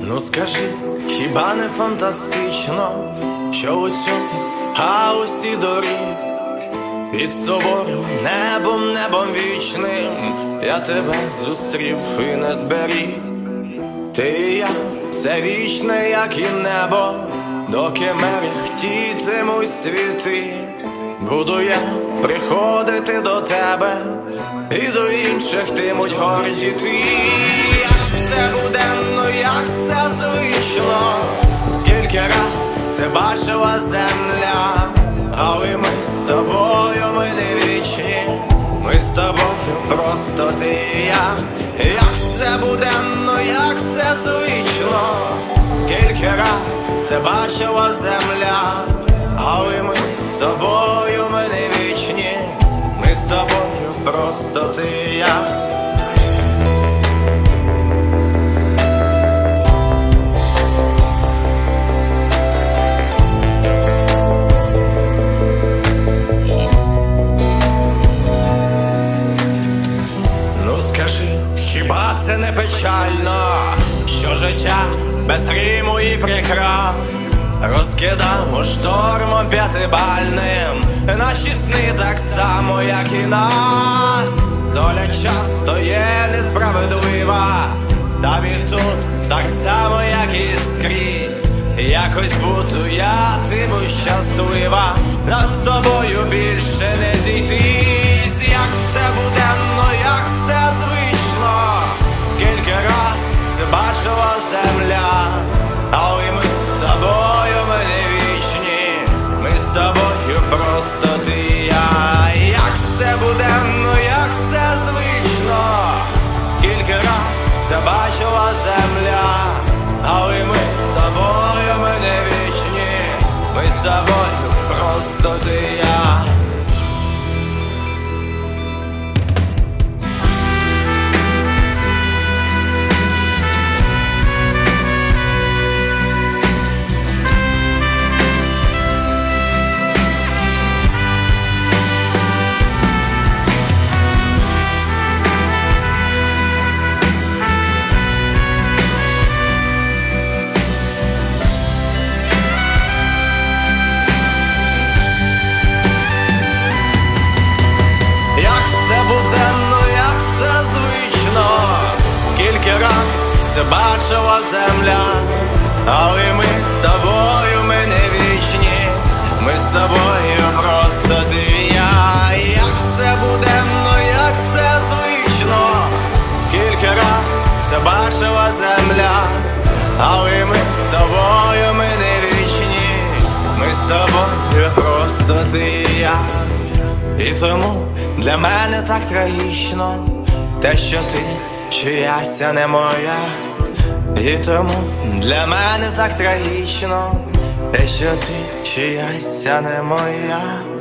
Ну скажи, хіба не фантастично, що у цьому хаосі доріг під собою небом, небом вічним я тебе зустрів і не зберіг. Ти і я, це вічне, як і небо, доки мерехтітимуть світи, буду я приходити до тебе, і до інших тимуть гордіти. Як все буденно, як все звично, скільки раз це бачила земля, але ми з тобою, ми не вічні, ми з тобою просто ти і я. Як все буденно, як все звично, скільки раз це бачила земля, але ми з тобою, ми не вічні, ми з тобою просто ти і я. Хіба це не печально, що життя без риму і прикрас розкидамо штормом п'ятибальним наші сни так само, як і нас. Доля часто є несправедлива, там і тут так само, як і скрізь. Якось буду я тиму щаслива, нас з тобою більше бачила земля, але ми з тобою, ми вічні, ми з тобою просто ти і я, як все буденно, як все звично, скільки раз це бачила земля, але ми з тобою, ми не вічні, ми з тобою просто ти і я. Буденно, як все звично, скільки раз бачила земля, але ми з тобою, ми не вічні, ми з тобою просто ти я. Як все буденно, як все звично, скільки раз це бачила земля, але ми з тобою, ми не вічні, ми з тобою просто ти я. І тому для мене так трагічно те, що ти чияся не моя. І тому для мене так трагічно те, що ти чияся не моя.